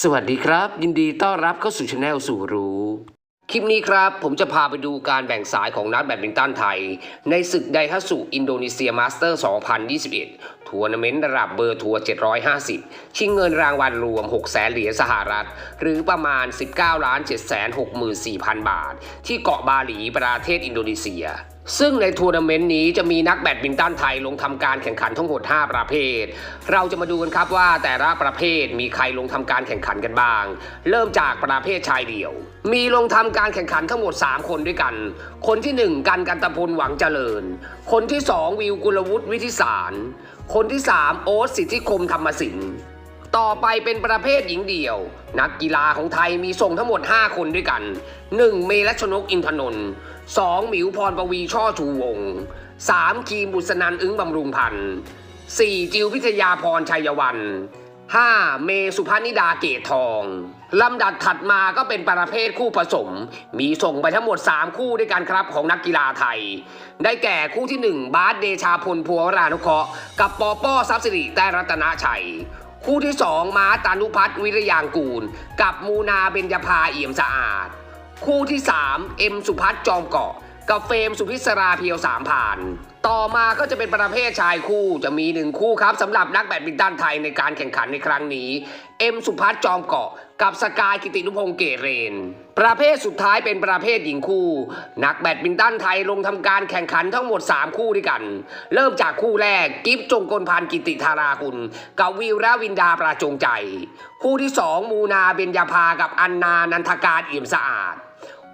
สวัสดีครับ ยินดีต้อนรับเข้าสู่ช anel สู่รู้ คลิปนี้ครับผมจะพาไปดูการแบ่งสายของนักแบดมินตันไทย ในศึกไดฮัสุอินโดนีเซียมาสเตอร์ 2021 ทัวร์นาเมนต์ระดับเบอร์ทัวร์ 750 ชิงเงินรางวัลรวม 6 แสนเหรียญสหรัฐ หรือประมาณ 19ล้าน7 6 4 0 0 0 บาท ที่เกาะบาหลีประเทศอินโดนีเซีย ซึ่งในทัวร์นาเมนต์นี้จะมีนักแบดมินตันไทยลงทำการแข่งขันทั้งหมด 5 ประเภท เราจะมาดูกันครับว่าแต่ละประเภทมีใครลงทำการแข่งขันกันบ้าง เริ่มจากประเภทชายเดี่ยว มีลงทำการแข่งขันทั้งหมด 3 คนด้วยกัน คนที่ 1 กันกันตะพลหวังเจริญ คนที่ 2 วิวกุลวุฒิวิทิสาร คนที่ 3 โอ๊ตสิทธิคมธรรมสินต่อไปเป็นประเภทหญิงเดี่ยว นักกีฬาของไทยมีส่งทั้งหมด 5 คนด้วยกัน 1. เมรัชนกอินทนนท์ 2. หมิวพรปวีช่อชูวง 3. คีมบุษนันอึ้งบำรุงพันธ์ 4. จิวพิทยาพรชัยวัน 5. เมสุพนิดาเกตทอง ลำดับถัดมาก็เป็นประเภทคู่ผสม มีส่งไปทั้งหมด 3 คู่ด้วยกันครับของนักกีฬาไทย ได้แก่คู่ที่ 1 บาสเดชาพลพัวรานุเคราะห์กับปอป้อทรัพย์สิริแต่รัตนชัย คู่ที่ 2มาตานุพัฒน์วิรยางกูล กับมูนาเบญจภาเอี่ยมสะอาด คู่ที่ 3 เอ็มสุพัฒน์จอมเกาะ กับเฟรมสุพิศราเพียวสามผ่าน ต่อมาก็จะเป็นประเภทชายคู่จะมีหนึ่งคู่ครับสำหรับนักแบดมินตันไทยในการแข่งขันในครั้งนี้ เอ็มสุพัฒน์จอมเกาะ กับสกายกิตินุพงศ์เกเรนประเภทสุดท้ายเป็นประเภทหญิงคู่ นักแบดมินตันไทยลงทำการแข่งขันทั้งหมด 3 คู่ด้วยกัน เริ่มจากคู่แรกกิฟจงกลพันกิติธารากุลกับวิวราวินดาประจงใจ คู่ที่สองมูนาเบญญาภากับอันนานันทการเอี่ยมสะอาด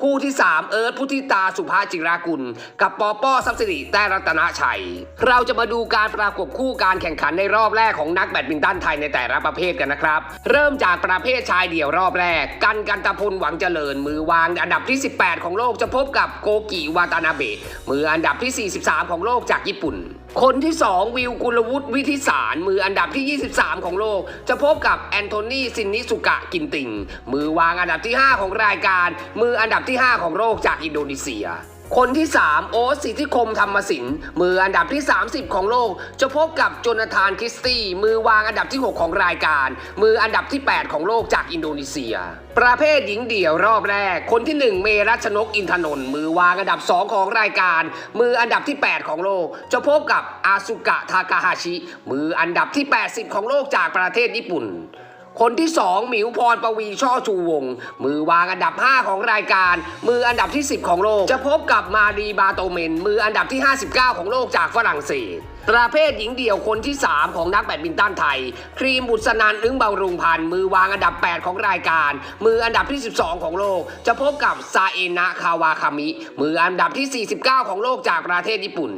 คู่ที่ 3 เอิร์ธพุทธิตาสุภาจิรากุล กับปอป้อทรัพย์สิริแต่รัตนชัย เราจะมาดูการประกบคู่การแข่งขันในรอบแรกของนักแบดมินตันไทยในแต่ละประเภทกันนะครับ เริ่มจากประเภทชายเดี่ยวรอบแรก กันกันตะพลหวังเจริญ มือวางอันดับที่ 18 ของโลกจะพบกับโกกิวาตานาเบะมืออันดับที่ 43 ของโลกจากญี่ปุ่น คนที่ 2 วิวกุลวุฒิวิทิสาร มืออันดับที่ 23 ของโลก จะพบกับแอนโทนีซินนิสุกะกินติงมือวางอันดับที่ 5 ของรายการ มืออันดับที่ 5 ของโลกจากอินโดนีเซีย คนที่ 3 โอ๊ตสิทธิคมธรรมสินมืออันดับที่ 30 ของโลก จะพบกับโจนาธานคริสตี้มือวางอันดับที่ 6 ของรายการ มืออันดับที่ 8 ของโลกจากอินโดนีเซีย ประเภทหญิงเดี่ยวรอบแรก คนที่ 1 เมรัชนกอินทนนท์มือวางอันดับ 2 ของรายการ มืออันดับที่ 8 ของโลก จะพบกับอาซุกะทากาฮาชิ มืออันดับที่ 80 ของโลกจากประเทศญี่ปุ่น คนที่ 2 หมิวพรปวีช่อชูวง มือวางอันดับ 5 ของรายการ มืออันดับที่ 10 ของโลก จะพบกับมารีบาโตเมน มืออันดับที่ 59 ของโลกจากฝรั่งเศสประเภทหญิงเดี่ยวคนที่ 3 ของนักแบดมินตันไทย ครีมบุษนันอึ้งเบารุงพันธ์มือวางอันดับ 8 ของรายการ มืออันดับที่ 12 ของโลก จะพบกับซาเอนะคาวาคามิ มืออันดับที่ 49 ของโลกจากประเทศญี่ปุ่น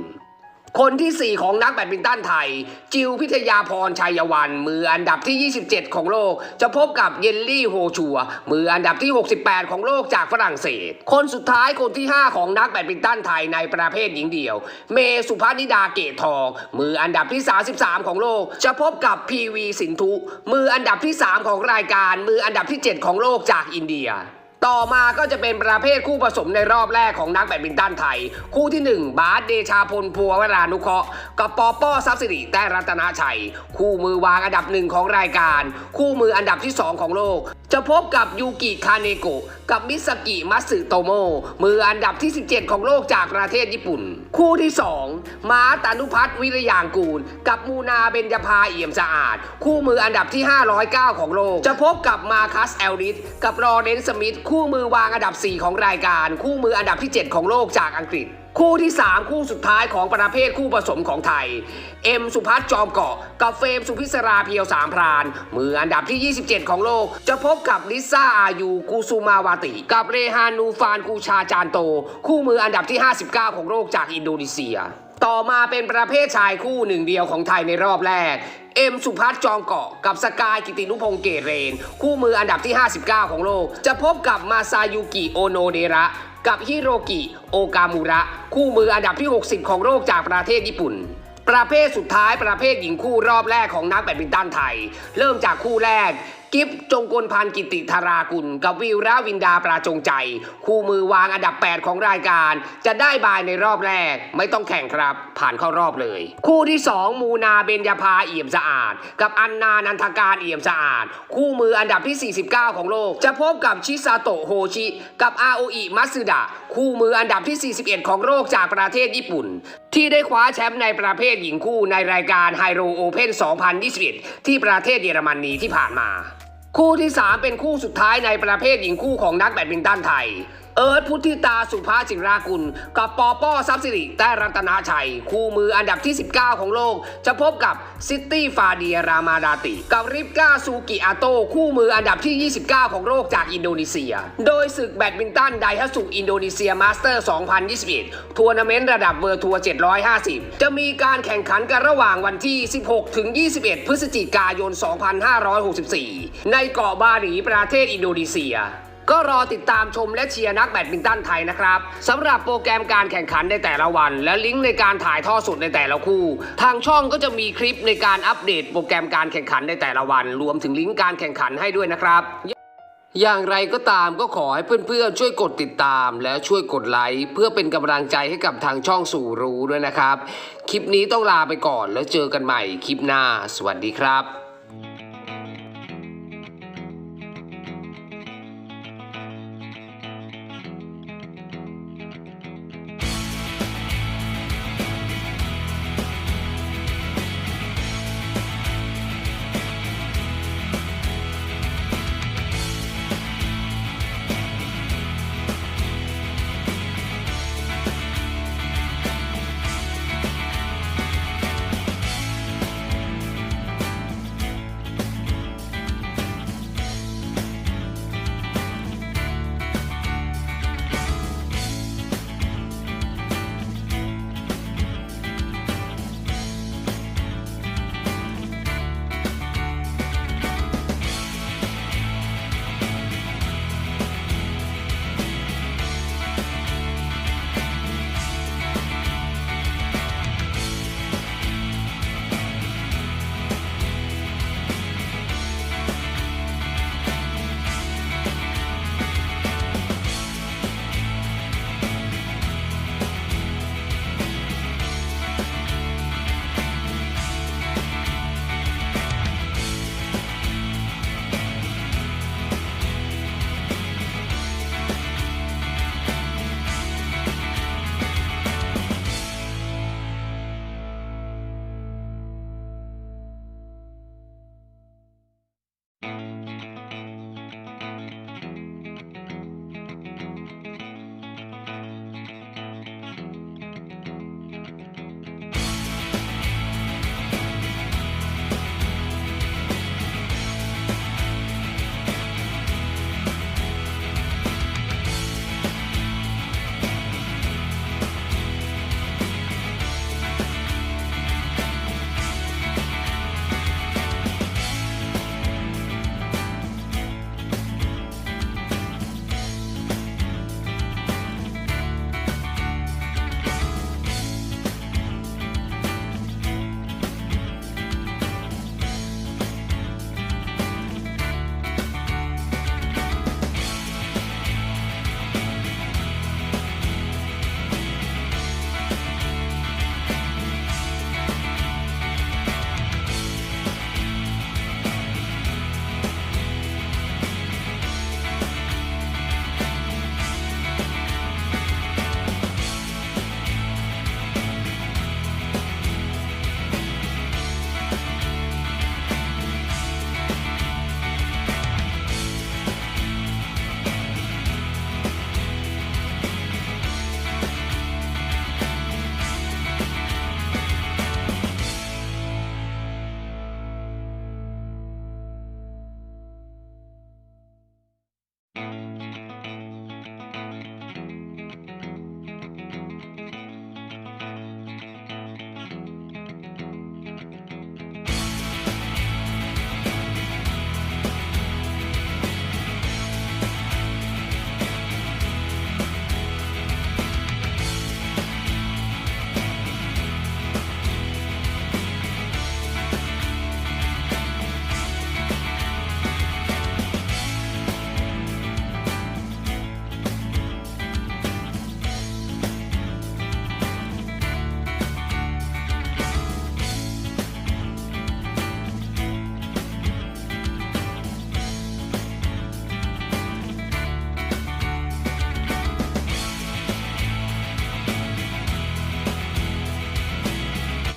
คนที่ 4 ของนักแบดมินตันไทย จิวพิทยาพรชัยวันมืออันดับที่ 27 ของโลก จะพบกับเยลลี่โฮชัว มืออันดับที่ 68 ของโลกจากฝรั่งเศส คนสุดท้ายคนที่ 5 ของนักแบดมินตันไทยในประเภทหญิงเดี่ยว เมสุภานิดาเกตทอง มืออันดับที่ 33 ของโลก จะพบกับพีวีสินธุ มืออันดับที่ 3 ของรายการ มืออันดับที่ 7 ของโลกจากอินเดีย ต่อมาก็จะเป็นประเภทคู่ผสมในรอบแรกของนักแบดมินตันไทย คู่ที่ 1 บาสเดชาพลพัววรานุเคราะห์กับปอป้อทรัพย์สิริแต่รัตนชัย คู่มือวางอันดับหนึ่งของรายการ คู่มืออันดับที่ 2 ของโลก จะพบกับยูกิคาเนโกะกับมิสกิมัตสึโตโมมืออันดับที่ 17 ของโลกจากประเทศญี่ปุ่น คู่ที่ 2มาตานุพัฒน์วิรยางกูล กับมูนาเบญจภาเอี่ยมสะอาด คู่มืออันดับที่ 509 ของโลก จะพบกับมาคัสเอลริสกับรอเรนสมิธคู่มือวางอันดับ 4 ของรายการ คู่มืออันดับที่ 7 ของโลกจากอังกฤษ คู่ที่ 3 คู่สุดท้ายของประเภทคู่ผสมของไทย เอ็มสุพัฒน์จอมเกาะกับเฟรมสุพิศราเพียวสามพราน มืออันดับที่ 27 ของโลก จะพบกับลิซ่าอายูกูซูมาวาติ กับเรฮานูฟานกูชาจานโต คู่มืออันดับที่ 59 ของโลกจากอินโดนีเซียต่อมาเป็นประเภทชายคู่หนึ่งเดียวของไทยในรอบแรก เอ็มสุพัฒน์จอมเกาะกับสกายกิตินุพงษ์เกเรน คู่มืออันดับที่ 59 ของโลก จะพบกับมาซายุกิโอโนเดระกับฮิโรกิโอกามูระ คู่มืออันดับที่ 60 ของโลกจากประเทศญี่ปุ่น ประเภทสุดท้ายประเภทหญิงคู่รอบแรกของนักแบดมินตันไทย เริ่มจากคู่แรก กิฟจงกลพันกิติธารากุล กับวิวราวินดาปราจงใจ คู่มือวางอันดับ 8 ของรายการ จะได้บายในรอบแรก ไม่ต้องแข่งครับ ผ่านเข้ารอบเลย คู่ที่ 2 มูนาเบญญาภาเอี่ยมสะอาด กับอันนานันทการเอี่ยมสะอาด คู่มืออันดับที่ 49 ของโลก จะพบกับชิซาโตะโฮชิ กับอาโออิมัสึดะคู่มืออันดับที่ 41 ของโลกจากประเทศญี่ปุ่น ที่ได้คว้าแชมป์ในประเภทหญิงคู่ในรายการไฮโรโอเพน2021 ที่ประเทศเยอรมนีที่ผ่านมา คู่ที่ 3 เป็นคู่สุดท้ายในประเภทหญิงคู่ของนักแบดมินตันไทย เอิร์ธพุทธิตาสุภาจิรากุล กับปอป้อซับสิริแต้รัตนาชัย คู่มืออันดับที่ 19 ของโลก จะพบกับซิตี้ฟาเดียรามาดาติ กับริปกาซูกิอาโต้คู่มืออันดับที่ 29 ของโลกจากอินโดนีเซีย โดยศึกแบดมินตันไดฮัสุอินโดนีเซียมาสเตอร์ 2021 ทัวร์นาเมนต์ระดับเวอร์ทัวร์750 จะมีการแข่งขันกันระหว่างวันที่ 16 ถึง 21 พฤศจิกายน 2564 ในเกาะบาหลีประเทศอินโดนีเซีย ก็รอติดตามชมและเชียร์นักแบดมินตันไทยนะครับสำหรับโปรแกรมการแข่งขันในแต่ละวัน และลิงก์ในการถ่ายทอดสดในแต่ละคู่ ทางช่องก็จะมีคลิปในการอัปเดตโปรแกรมการแข่งขันในแต่ละวัน รวมถึงลิงก์การแข่งขันให้ด้วยนะครับอย่างไรก็ตามก็ขอให้เพื่อนๆ ช่วยกดติดตาม และช่วยกดไลค์เพื่อเป็นกำลังใจให้กับทางช่องสู่รู้ด้วยนะครับ คลิปนี้ต้องลาไปก่อนแล้วเจอกันใหม่คลิปหน้า สวัสดีครับ